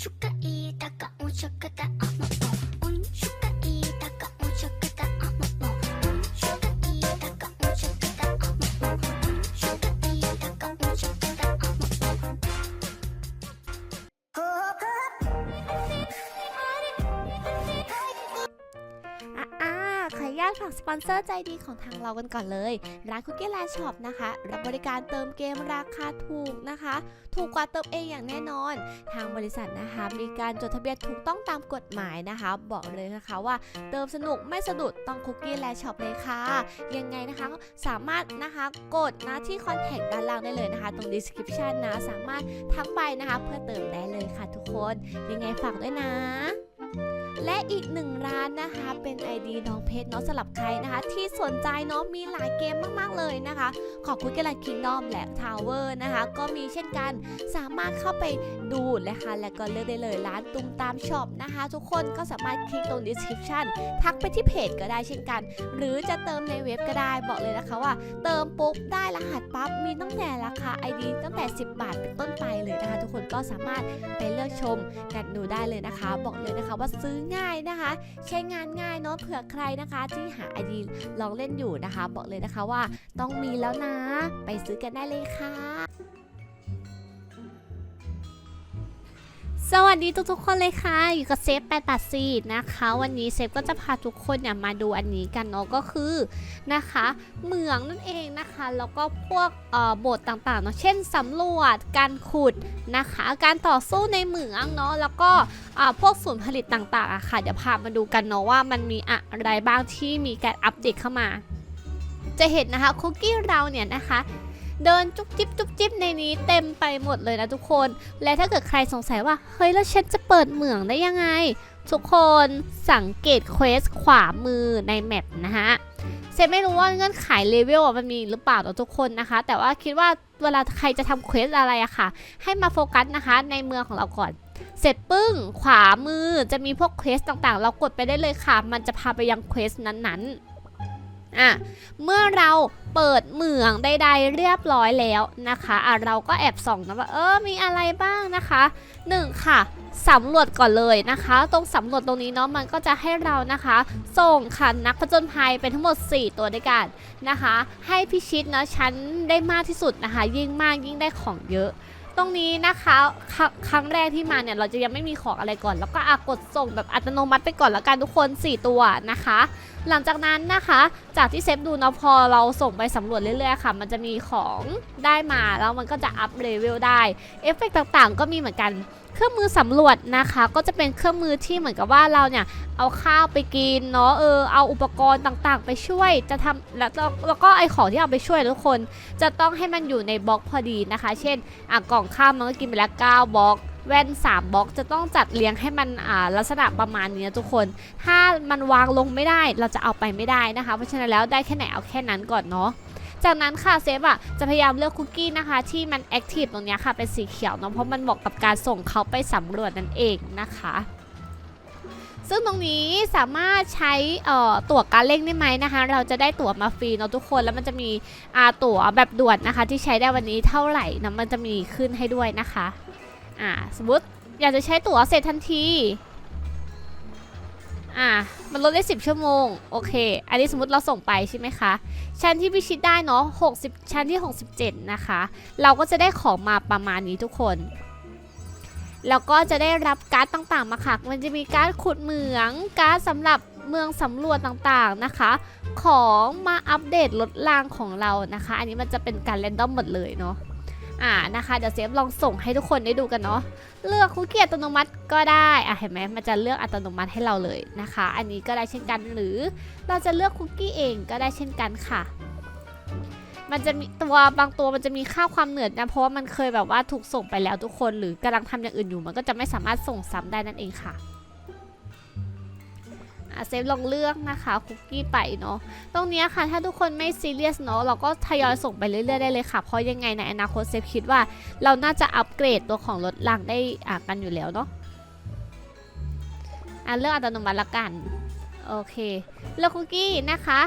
ชุกะอีตะกะอุชุกากสปอนเซอร์ใจดีของทางเรากันก่อนเลย ร้าน Cookie Land Shop นะคะ รับบริการเติมเกมราคาถูกนะคะ ถูกกว่าเติมเองอย่างแน่นอน ทางบริษัทนะคะ มีการจดทะเบียนถูกต้องตามกฎหมายนะคะ บอกเลยนะคะว่าเติมสนุกไม่สะดุดต้อง Cookie Land Shop เลยค่ะ ยังไงนะคะสามารถนะคะกดนะที่คอนแทคด้านล่างได้เลยนะคะ ตรง description นะสามารถทักไปนะคะ เพื่อเติมได้เลยค่ะทุกคน ยังไงฝากด้วยนะ และอีกหนึ่งร้านนะคะเป็น ID น้องเพชรเนาะสลับใครนะคะ ที่สนใจเนาะมีหลายเกมมากๆเลยนะคะ ขอบคุณกันละคิงดอมและทาวเวอร์นะคะ ก็มีเช่นกันสามารถเข้าไปดูนะคะและก็เลือกได้เลยร้านตุ้มตามช็อปนะคะ ทุกคนก็สามารถคลิกตรง description ทักไปที่เพจก็ได้เช่นกัน หรือจะเติมในเว็บก็ได้บอกเลยนะคะว่า เติมปุ๊บได้รหัสปั๊บมีตั้งแต่ราคา ID ตั้งแต่ 10 บาทเป็นต้นไปเลยนะคะ ทุกคนก็สามารถไปเลือกชมกันดูได้เลยนะคะ บอกเลยนะคะว่าซื้อง่ายนะคะ ใช้งานง่ายเนาะเผื่อใครนะคะ ที่หาดีลองเล่นอยู่นะคะ บอกเลยนะคะว่าต้องมีแล้วนะ ไปซื้อกันได้เลยค่ะ สวัสดีทุกๆคนเลยค่ะ อยู่กับเซฟ884นะคะ วันนี้เซฟก็จะพาทุกคนเนี่ยมาดูอันนี้กันเนาะก็คือนะคะ เหมืองนั่นเองนะคะ แล้วก็พวกเอ่อโบทต่างๆเนาะเช่นสำรวจการขุดนะคะ การต่อสู้ในเหมืองเนาะแล้วก็อ่าพวกศูนย์ผลิตต่างๆอะค่ะเดี๋ยวพามาดูกันเนาะว่ามันมีอะไรบ้างที่มีการอัปเดตเข้ามาจะเห็นนะคะคุกกี้เราเนี่ยนะคะ เดินจุ๊บจิ๊บจุ๊บจิ๊บในนี้เต็มไปหมดเลยนะทุกคน และถ้าเกิดใครสงสัยว่าเฮ้ยแล้วฉันจะเปิดเหมืองได้ยังไง ทุกคนสังเกตเควสขวามือในแมปนะฮะเซนไม่รู้ว่าเงื่อนไขเลเวลมันมีหรือเปล่าต่อทุกคนนะคะ แต่ว่าคิดว่าเวลาใครจะทำเควสอะไรอะค่ะ ให้มาโฟกัสนะคะในเมืองของเราก่อน เสร็จปึ้ง ขวามือจะมีพวกเควสต่างๆ เรากดไปได้เลยค่ะ มันจะพาไปยังเควสนั้นๆ อะเมื่อเราเปิดเหมืองใดๆเรียบร้อยแล้วนะคะอะเราก็แอบส่องนะว่าเออมีอะไรบ้างนะคะหนึ่งค่ะสำรวจก่อนเลยนะคะ ตรงสำรวจตรงนี้เนาะมันก็จะให้เรานะคะ ส่งค่ะนักผจญภัยเป็นทั้งหมด 4 ตัวด้วยกันนะคะ ให้พิชิตเนาะชั้นได้มากที่สุดนะคะ ยิ่งมากยิ่งได้ของเยอะ ตรงนี้นะคะครัครั้งแรกที่มาเนี่ยเราจะยังไม่มีของอะไรก่อน แล้วก็อากดส่งแบบอัตโนมัติไปก่อนละกันทุกคน 4 ตัวนะคะ หลังจากนั้นนะคะ จากที่เซฟดูเนาะพอเราส่งไปสำรวจเรื่อยๆค่ะ มันจะมีของได้มาแล้วมันก็จะอัพเลเวลได้ เอฟเฟกต์ต่างๆ ก็มีเหมือนกัน เครื่องมือสำรวจนะคะ ก็จะเป็นเครื่องมือที่เหมือนกับว่าเราเนี่ยเอาข้าวไปกินเนาะเออเอาอุปกรณ์ต่างๆ ไปช่วยจะทำแล้วแล้วก็ไอของที่เอาไปช่วยทุกคน จะต้องให้มันอยู่ในบล็อกพอดีนะคะ เช่นอะกล่องข้าวมันก็กินไปแล้ว9บล็อกแว่น3บล็อกจะต้องจัดเรียงให้มันอ่าลักษณะประมาณนี้ทุกคน ถ้ามันวางลงไม่ได้เราจะเอาไปไม่ได้นะคะ เพราะฉะนั้นแล้วได้แค่ไหนเอาแค่นั้นก่อนเนาะ จากนั้นค่ะเซฟอะจะพยายามเลือกคุกกี้นะคะ ที่มันแอคทีฟตรงนี้ค่ะเป็นสีเขียวเนาะเพราะมันเหมาะกับการส่งเขาไปสำรวจนั่นเองนะคะซึ่งตรงนี้สามารถใช้เอ่อตั๋วการเล่นได้ไหมนะคะ เราจะได้ตั๋วมาฟรีเนาะทุกคนแล้วมันจะมีอาตั๋วแบบด่วนนะคะ ที่ใช้ได้วันนี้เท่าไหร่นะมันจะมีขึ้นให้ด้วยนะคะอ่าสมมติอยากจะใช้ตั๋วเสร็จทันที อ่ามันลดได้ 10 ชั่วโมง โอเค อันนี้สมมติเราส่งไปใช่ไหมคะ ชั้นที่พิชิตได้เนาะ60 ชั้นที่ 67 นะคะ เราก็จะได้ของมาประมาณนี้ทุกคน แล้วก็จะได้รับการ์ดต่างๆมาค่ะ มันจะมีการ์ดขุดเหมือง การ์ดสำหรับเมืองสำรวจต่างๆนะคะ ของมาอัปเดตลดรางของเรานะคะ อันนี้มันจะเป็นการแรนดอมหมดเลยเนาะ อ่านะคะเดี๋ยวเซฟลองส่งให้ทุกคนได้ดูกันเนาะเลือกคุกกี้อัตโนมัติก็ได้อะเห็นไหมมันจะเลือกอัตโนมัติให้เราเลยนะคะ อันนี้ก็ได้เช่นกันหรือเราจะเลือกคุกกี้เองก็ได้เช่นกันค่ะ มันจะมีตัวบางตัวมันจะมีค่าความเหนื่อยนะเพราะว่ามันเคยแบบว่าถูกส่งไปแล้วทุกคนหรือกำลังทำอย่างอื่นอยู่ มันก็จะไม่สามารถส่งซ้ำได้นั่นเองค่ะ อะเซฟลองเลือกนะคะคุกกี้ไปเนาะตรงนี้ค่ะถ้าทุกคนไม่ซีเรียสเนาะเราก็ทยอยส่งไปเรื่อยๆได้เลยค่ะ เพราะยังไงในอนาคตเซฟคิดว่า เราน่าจะอัปเกรดตัวของรถลังได้อ่ากันอยู่แล้วเนาะอะเลือกอัตโนมัติละกันโอเคเลือกคุกกี้นะคะ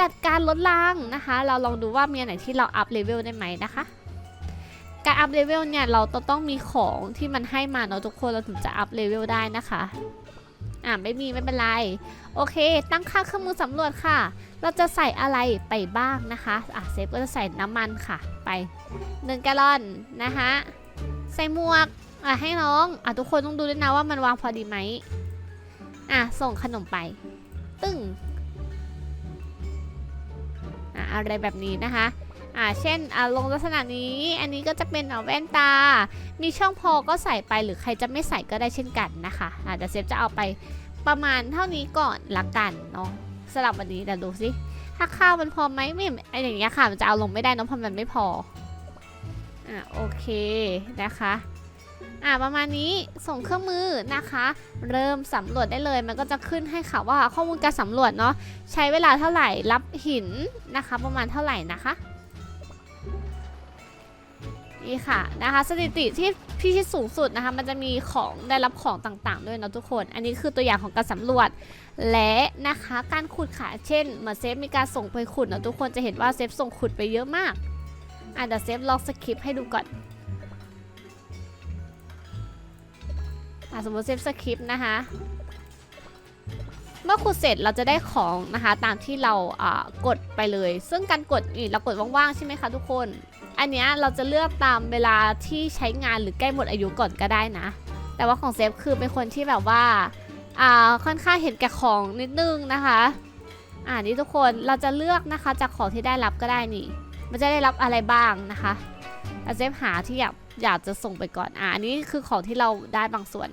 จัดการลดลังนะคะ เราลองดูว่ามีอันไหนที่เราอัพเลเวลได้ไหมนะคะการอัพเลเวลเนี่ยเราต้องต้องมีของที่มันให้มาเนาะทุกคนเราถึงจะอัพเลเวลได้นะคะ อ่าไม่มีไม่เป็นไร โอเค ตั้งค่าเครื่องมือสำรวจค่ะ เราจะใส่อะไรไปบ้างนะคะอะเซฟก็จะใส่น้ำมันค่ะ ไปหนึ่งแกลลอนนะคะใส่หมวกอะให้น้องอะทุกคนต้องดูด้วยนะว่ามันวางพอดีไหมอะส่งขนมไป ตึ้งอะอะไรแบบนี้นะคะ อ่าเช่นอ่าลงลักษณะนี้ อันนี้ก็จะเป็นแว่นตา มีช่องพอก็ใส่ไปหรือใครจะไม่ใส่ก็ได้เช่นกันนะคะอ่าเดี๋ยวเซฟจะเอาไปประมาณเท่านี้ก่อนละกันเนาะสำหรับวันนี้เดี๋ยวดูสิถ้าข้าวมันพอไหมไม่ไออย่างเงี้ยค่ะมันจะเอาลงไม่ได้เนอะเพราะมันไม่พออ่าโอเคนะคะอ่าประมาณนี้ส่งเครื่องมือนะคะ เริ่มสำรวจได้เลยมันก็จะขึ้นให้ค่ะว่าข้อมูลการสำรวจเนาะใช้เวลาเท่าไหร่รับหินนะคะ ประมาณเท่าไหร่นะคะ นี่ค่ะนะคะสถิติที่พี่ที่สูงสุดนะคะมันจะมีของได้รับของต่างๆ ด้วยนะทุกคน อันนี้คือตัวอย่างของการสำรวจ และนะคะการขุดค่ะเช่นเหมือนเซฟมีการส่งไปขุดนะทุกคนจะเห็นว่าเซฟส่งขุดไปเยอะมากอะเดี๋ยวเซฟลองสคริปต์ให้ดูก่อนอะสมมติเซฟสคริปต์นะคะเมื่อขุดเสร็จเราจะได้ของนะคะตามที่เรากดไปเลย ซึ่งการกดนี่เรากดว่างๆใช่ไหมคะทุกคน อันเนี้ยเราจะเลือกตามเวลาที่ใช้งานหรือใกล้หมดอายุก่อนก็ได้นะ แต่ว่าของเซฟคือเป็นคนที่แบบว่าอ่าค่อนข้างเห็นแก่ของนิดนึงนะคะอ่านี่ทุกคนเราจะเลือกนะคะจากของที่ได้รับก็ได้นี่ มันจะได้รับอะไรบ้างนะคะแล้วเซฟหาที่อยากอยากจะส่งไปก่อนอ่าอันนี้คือของที่เราได้บางส่วน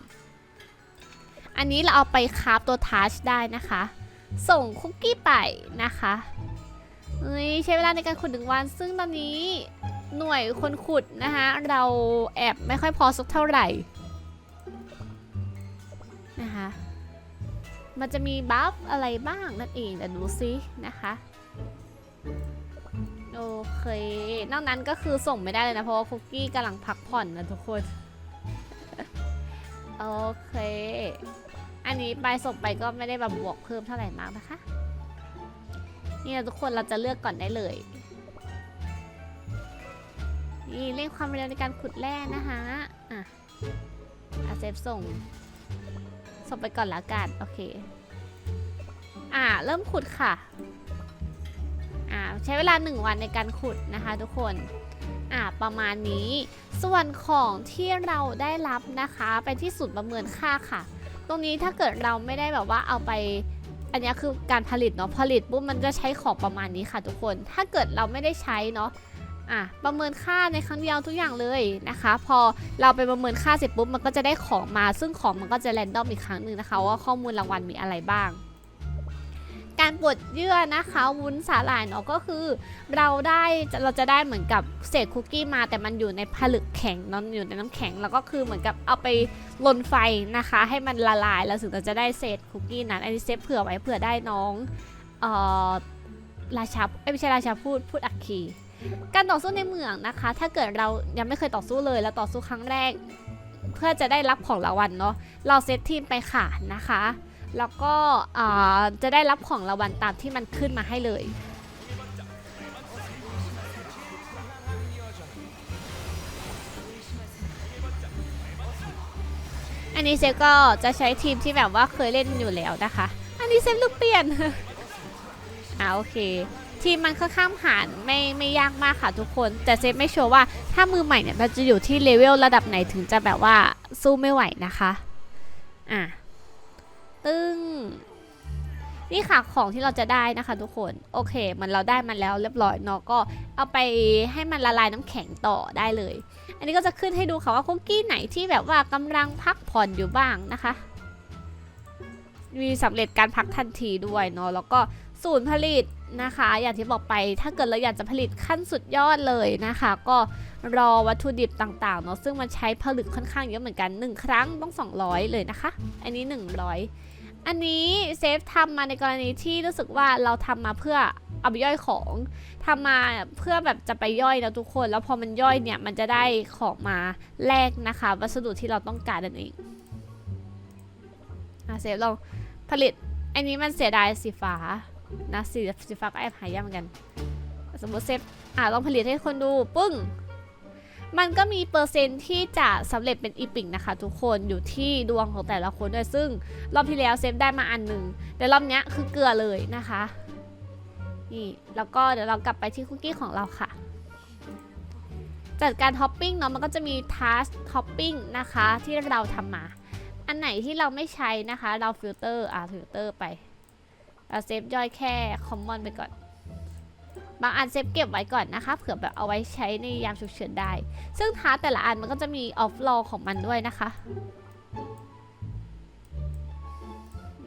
อันนี้เราเอาไปคราฟตัวทัชได้นะคะ ส่งคุกกี้ไปนะคะ เอ้ยใช้เวลาในการขุดหนึ่งวัน ซึ่งตอนนี้หน่วยคนขุดนะคะเราแอบไม่ค่อยพอสักเท่าไหร่นะคะมันจะมีบัฟอะไรบ้างนั่นเองแต่ดูซินะคะโอเคนอกนั้นก็คือส่งไม่ได้เลยนะ เพราะว่าคุกกี้กำลังพักผ่อนนะทุกคน โอเค อันนี้ไปส่งไปก็ไม่ได้แบบบวกเพิ่มเท่าไหร่มากนะคะ นี่นะทุกคนเราจะเลือกก่อนได้เลย นี่เร่งความเร็วในการขุดแร่นะคะอะอาเซฟส่ง ส่งไปก่อนละกันโอเค อ่าเริ่มขุดค่ะอ่าใช้เวลา 1 วันในการขุดนะคะทุกคนอ่าประมาณนี้ ส่วนของที่เราได้รับนะคะ เป็นที่ศูนย์ประเมินค่าค่ะ ตรงนี้ถ้าเกิดเราไม่ได้แบบว่าเอาไป อันนี้คือการผลิตเนาะผลิตปุ๊บมันจะใช้ของประมาณนี้ค่ะทุกคน ถ้าเกิดเราไม่ได้ใช้เนาะอะประเมินค่าในครั้งเดียวทุกอย่างเลยนะคะ พอเราไปประเมินค่าเสร็จปุ๊บมันก็จะได้ของมา ซึ่งของมันก็จะแรนดอมอีกครั้งหนึ่งนะคะ ว่าข้อมูลรางวัลมีอะไรบ้าง การปลดเยื่อนะคะวุ้นสาหร่ายเนาะก็คือ เราได้เราจะได้เหมือนกับเศษคุกกี้มาแต่มันอยู่ในผลึกแข็งนอนอยู่ในน้ำแข็งแล้วก็คือเหมือนกับเอาไปลนไฟนะคะ ให้มันละลายแล้วถึงเราจะได้เศษคุกกี้นั้นอันนี้เซฟเผื่อไว้เผื่อได้น้องเอ่อราชาไม่ใช่ราชาพูดพูดอักคีการต่อสู้ในเมืองนะคะ ถ้าเกิดเรายังไม่เคยต่อสู้เลยแล้วต่อสู้ครั้งแรก เพื่อจะได้รับของรางวัลเนาะเราเซตทีมไปค่ะนะคะ แล้วก็จะได้รับของรางวัลตามที่มันขึ้นมาให้เลย อันนี้เซฟก็จะใช้ทีมที่แบบว่าเคยเล่นอยู่แล้วนะคะ อันนี้เซฟลูกเปลี่ยนอ่าโอเคทีมมันค่อนข้างผ่านไม่ไม่ยากมากค่ะทุกคน แต่เซฟไม่ชัวร์ว่าถ้ามือใหม่เนี่ยเราจะอยู่ที่เลเวลระดับไหนถึงจะแบบว่าสู้ไม่ไหวนะคะ อะ ตึ้ง นี่ค่ะของที่เราจะได้นะคะทุกคน โอเค มันเราได้มันแล้วเรียบร้อยเนาะก็เอาไปให้มันละลายน้ำแข็งต่อได้เลย อันนี้ก็จะขึ้นให้ดูค่ะว่าคุกกี้ไหนที่แบบว่ากำลังพักผ่อนอยู่บ้างนะคะ มีสำเร็จการพักทันทีด้วยเนาะแล้วก็ศูนย์ผลิตนะคะ อย่างที่บอกไปถ้าเกิดเราอยากจะผลิตขั้นสุดยอดเลยนะคะ ก็รอวัตถุดิบต่างๆเนาะซึ่งมันใช้ผลึกค่อนข้างเยอะเหมือนกัน 1 ครั้งต้อง 200 เลยนะคะ อันนี้ 100 อันนี้เซฟทำมาในกรณีที่รู้สึกว่าเราทำมาเพื่อเอาไปย่อยของทำมาเพื่อแบบจะไปย่อยนะทุกคน แล้วพอมันย่อยเนี่ยมันจะได้ของมาแลกนะคะ วัสดุที่เราต้องการนั่นเองอะเซฟลองผลิต อันนี้มันเสียดายสีฟ้านะสีสีฟ้าก็แอบหายากเหมือนกัน สมมติเซฟอะลองผลิตให้คนดูปึ้ง มันก็มีเปอร์เซ็นต์ที่จะสำเร็จเป็นอีพิกนะคะ ทุกคนอยู่ที่ดวงของแต่ละคนด้วยซึ่ง รอบที่แล้วเซฟได้มาอันหนึ่งแต่รอบนี้คือเกลือเลยนะคะนี่แล้วก็เดี๋ยวเรากลับไปที่คุกกี้ของเราค่ะ จัดการท็อปปิ้งเนาะมันก็จะมีทัสท็อปปิ้งนะคะที่เราทำมา อันไหนที่เราไม่ใช้นะคะ เราฟิลเตอร์อ่าฟิลเตอร์ไปเราเซฟย่อยแค่คอมมอนไปก่อน บางอันเซฟเก็บไว้ก่อนนะคะเผื่อแบบเอาไว้ใช้ในยามฉุกเฉินได้ ซึ่งท้าแต่ละอันมันก็จะมีออฟลอของมันด้วยนะคะ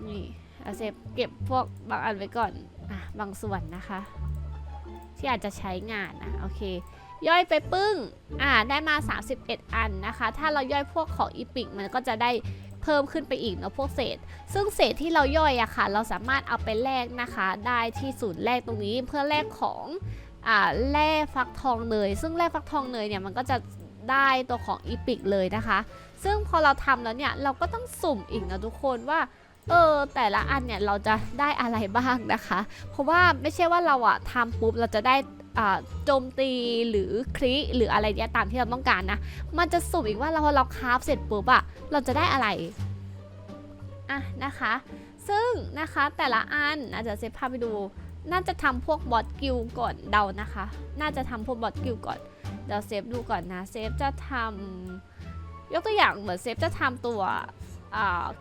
นี่เอาเซฟเก็บพวกบางอันไว้ก่อนอะบางส่วนนะคะ ที่อาจจะใช้งานนะโอเค ย่อยไปปึ้งอ่าได้มา 31 อันนะคะ ถ้าเราย่อยพวกของอีพิกมันก็จะได้ เพิ่มขึ้นไปอีกเนาะพวกเศษ ซึ่งเศษที่เราย่อยอะค่ะ เราสามารถเอาไปแลกนะคะ ได้ที่ศูนย์แลกตรงนี้เพื่อแลกของอ่าแร่ฟักทองเนยซึ่งแร่ฟักทองเนยเนี่ยมันก็จะได้ตัวของอีพิกเลยนะคะ ซึ่งพอเราทำแล้วเนี่ยเราก็ต้องสุ่มอีกนะทุกคนว่าเออแต่ละอันเนี่ยเราจะได้อะไรบ้างนะคะ เพราะว่าไม่ใช่ว่าเราอะทำปุ๊บเราจะได้ โจมตีหรือคลิหรืออะไรเนี่ยตามที่เราต้องการนะ มันจะสุ่มอีกว่าเราเราคราฟเสร็จปุ๊บอะเราจะได้อะไรอะนะคะ ซึ่งนะคะแต่ละอันอาจจะเซฟพาพไปดู น่าจะทำพวกบอสกิลก่อนเดานะคะ น่าจะทำพวกบอสกิลก่อนเดี๋ยวเซฟดูก่อนนะเซฟจะทำยกตัวอย่างเหมือนเซฟจะทำตัว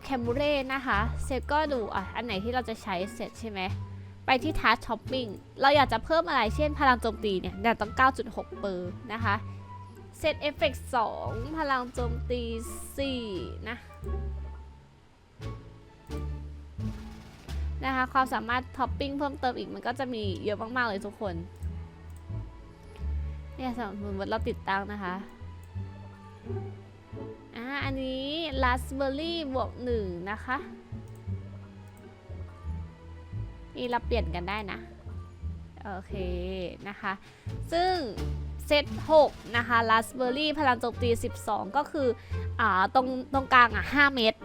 แคมบูเร่นะคะ เซฟก็ดูอะอันไหนที่เราจะใช้เสร็จใช่ไหม ไปที่ทัชช้อปปิ้งเราอยากจะเพิ่มอะไรเช่นพลังโจมตีเนี่ยเนี่ยต้อง 9.6 เปอร์นะคะเซตเอฟเฟกต์2พลังโจมตี4นะนะคะความสามารถท็อปปิ้งเพิ่มเติมอีกมันก็จะมีเยอะมาก ๆ เลยทุกคนเนี่ยสมมติเราติดตั้งนะคะอ่าอันนี้ raspberry บวกหนึ่งนะคะ นี่เราเปลี่ยนกันได้นะ โอเคนะคะ ซึ่งเซต6นะคะ raspberry พลังโจมตี 12 ก็คืออ่าตรงตรงกลางอะ 5 เมตร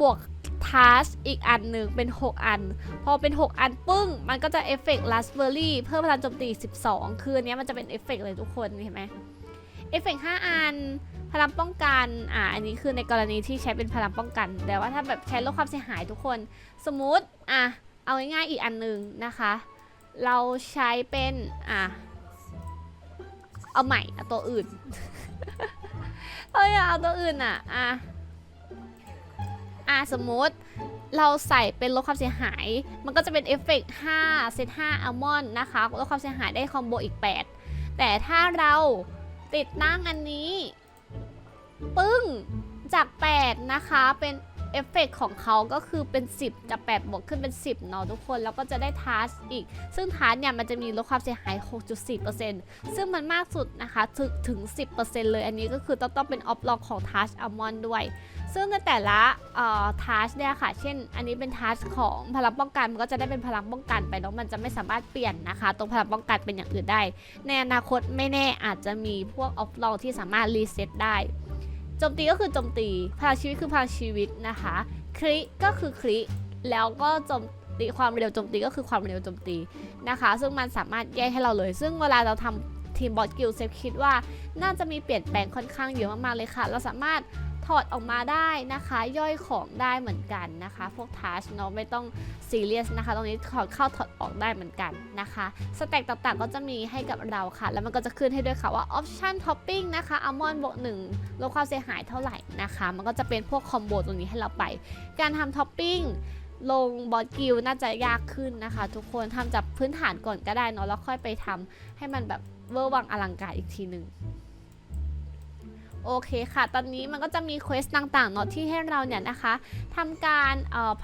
บวกทัชอีกอันหนึ่งเป็น 6 อัน พอเป็น 6 อันปึ้ง มันก็จะเอฟเฟกต์ raspberry เพิ่มพลังโจมตี 12 คืออันนี้มันจะเป็นเอฟเฟกต์เลยทุกคนเห็นไหมเอฟเฟกต์5อัน พลังป้องกัน อ่า อันนี้คือในกรณีที่ใช้เป็นพลังป้องกัน แต่ว่าถ้าแบบใช้ลดความเสียหายทุกคน สมมุติ อะ เอาง่ายๆอีกอันหนึ่งนะคะ เราใช้เป็นอะเอาใหม่เอาตัวอื่นเอ้ยเอาตัวอื่นอะอะอะสมมติเราใส่เป็นลดความเสียหาย มันก็จะเป็นเอฟเฟกต์5เซต5อัลมอนด์นะคะลดความเสียหายได้คอมโบอีก 8 แต่ถ้าเราติดตั้งอันนี้ ปึ้งจาก 8 นะคะเป็น เอฟเฟกต์ของเขาก็คือเป็น 10จาก8บวกขึ้นเป็น 10 เนาะทุกคน แล้วก็จะได้ทัสอีก ซึ่งทัสเนี่ยมันจะมีลดความเสียหาย 6.4%ซึ่งมันมากสุดนะคะถึงถึง 10%เลย อันนี้ก็คือต้องต้องเป็นออฟลองของทัสอัลมอนด้วย ซึ่งในแต่ละทัสเนี่ยค่ะ เช่น อันนี้เป็นทัสของพลังป้องกัน มันก็จะได้เป็นพลังป้องกันไปแล้วมันจะไม่สามารถเปลี่ยนนะคะ ตรงพลังป้องกันเป็นอย่างอื่นได้ ในอนาคตไม่แน่อาจจะมีพวกออฟลองที่สามารถรีเซ็ตได้ โจมตีก็คือโจมตีพลังชีวิตคือพลังชีวิตนะคะคริก็คือคริแล้วก็โจมตีความเร็วโจมตีก็คือความเร็วโจมตีนะคะ ซึ่งมันสามารถแยกให้เราเลย ซึ่งเวลาเราทำทีมบอสกิลเซฟคิดว่าน่าจะมีเปลี่ยนแปลงค่อนข้างเยอะมากๆเลยค่ะ เราสามารถ ถอดออกมาได้นะคะ ย่อยของได้เหมือนกันนะคะ พวกทัชเนาะไม่ต้องซีเรียสนะคะ ตรงนี้ถอดเข้าถอดออกได้เหมือนกันนะคะสแต็กต่างๆ ก็จะมีให้กับเราค่ะ แล้วมันก็จะขึ้นให้ด้วยค่ะว่า option topping นะคะอัลมอนด์บวกหนึ่งลดความเสียหายเท่าไหร่นะคะ มันก็จะเป็นพวกคอมโบตรงนี้ให้เราไป การทำท็อปปิ้งลงบอสกิลน่าจะยากขึ้นนะคะ ทุกคนทำจากพื้นฐานก่อนก็ได้เนาะแล้วค่อยไปทำให้มันแบบเวอร์วังอลังการอีกทีหนึ่ง โอเคค่ะ ตอนนี้มันก็จะมีเควสต่างๆเนาะที่ให้เราเนี่ยนะคะทำการ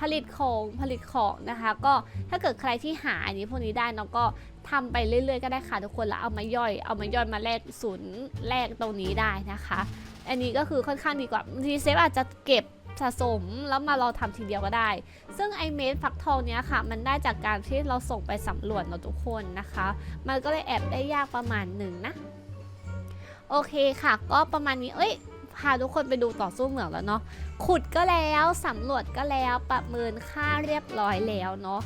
ผลิตของผลิตของนะคะ ก็ถ้าเกิดใครที่หาอันนี้พวกนี้ได้เนาะก็ทำไปเรื่อยๆก็ได้ค่ะทุกคนแล้วเอามาย่อย เอามาย่อยมาแลกศูนย์แลกตรงนี้ได้นะคะ อันนี้ก็คือค่อนข้างดีกว่าบางทีเซฟอาจจะเก็บสะสมแล้วมารอทำทีเดียวก็ได้ ซึ่งไอเมดฟักทองเนี้ยค่ะ มันได้จากการที่เราส่งไปสำรวจเนาะทุกคนนะคะ มันก็เลยแอบได้ยากประมาณหนึ่งนะ โอเคค่ะ ก็ประมาณนี้เอ้ยพาทุกคนไปดูต่อสู้เหมืองแล้วเนาะขุดก็แล้วสำรวจก็แล้วประเมินค่าเรียบร้อยแล้วเนาะ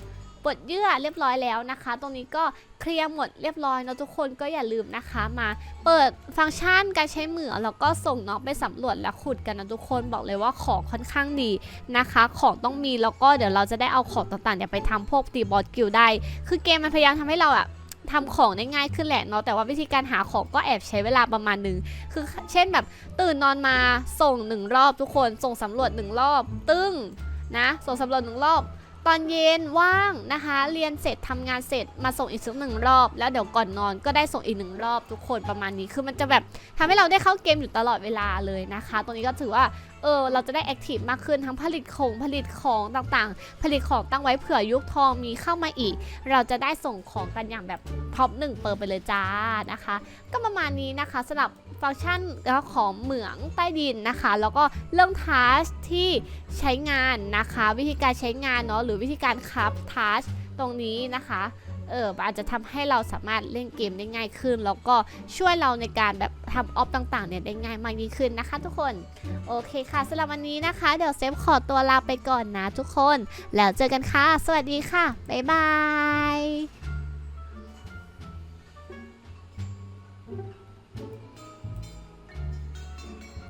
ปลดเยื่อเรียบร้อยแล้วนะคะ ตรงนี้ก็เคลียร์หมดเรียบร้อยเนอะทุกคนก็อย่าลืมนะคะมาเปิดฟังก์ชันการใช้เหมืองแล้วก็ส่งน้องไปสำรวจและขุดกันนะทุกคนบอกเลยว่าของค่อนข้างดีนะคะ ของต้องมีแล้วก็เดี๋ยวเราจะได้เอาของต่างๆเนี่ยไปทำพวกตีบอสกิลได้ คือเกมมันพยายามทำให้เราอะ ทำของได้ง่ายขึ้นแหละเนาะแต่ว่าวิธีการหาของก็แอบใช้เวลาประมาณหนึ่งคือเช่นแบบตื่นนอนมาส่งหนึ่งรอบทุกคนส่งสำรวจหนึ่งรอบ ตึ้งนะส่งสำรวจหนึ่งรอบ ตอนเย็นว่างนะคะ เรียนเสร็จทำงานเสร็จมาส่งอีกสักหนึ่งรอบ แล้วเดี๋ยวก่อนนอนก็ได้ส่งอีกหนึ่งรอบทุกคนประมาณนี้คือมันจะแบบทำให้เราได้เข้าเกมอยู่ตลอดเวลาเลยนะคะ ตรงนี้ก็ถือว่า ออเราจะได้แอคทีฟมากขึ้นทั้งผลิตของผลิตของต่างๆ ผลิตของตั้งไว้เผื่อยุคทองมีเข้ามาอีก เราจะได้ส่งของกันอย่างแบบท็อปหนึ่งเปิดไปเลยจ้านะคะ ก็ประมาณนี้นะคะสำหรับฟังก์ชันของเหมืองใต้ดินนะคะ แล้วก็เรื่องทัสที่ใช้งานนะคะ วิธีการใช้งานเนาะหรือวิธีการคับทัสตรงนี้นะคะ เอออาจจะทำให้เราสามารถเล่นเกมได้ง่ายขึ้น แล้วก็ช่วยเราในการแบบทำออฟต่างๆเนี่ยได้ง่ายมากยิ่งขึ้นนะคะ ทุกคนโอเคค่ะสำหรับวันนี้นะคะ เดี๋ยวเซฟขอตัวลาไปก่อนนะทุกคน แล้วเจอกันค่ะ สวัสดีค่ะบ๊ายบาย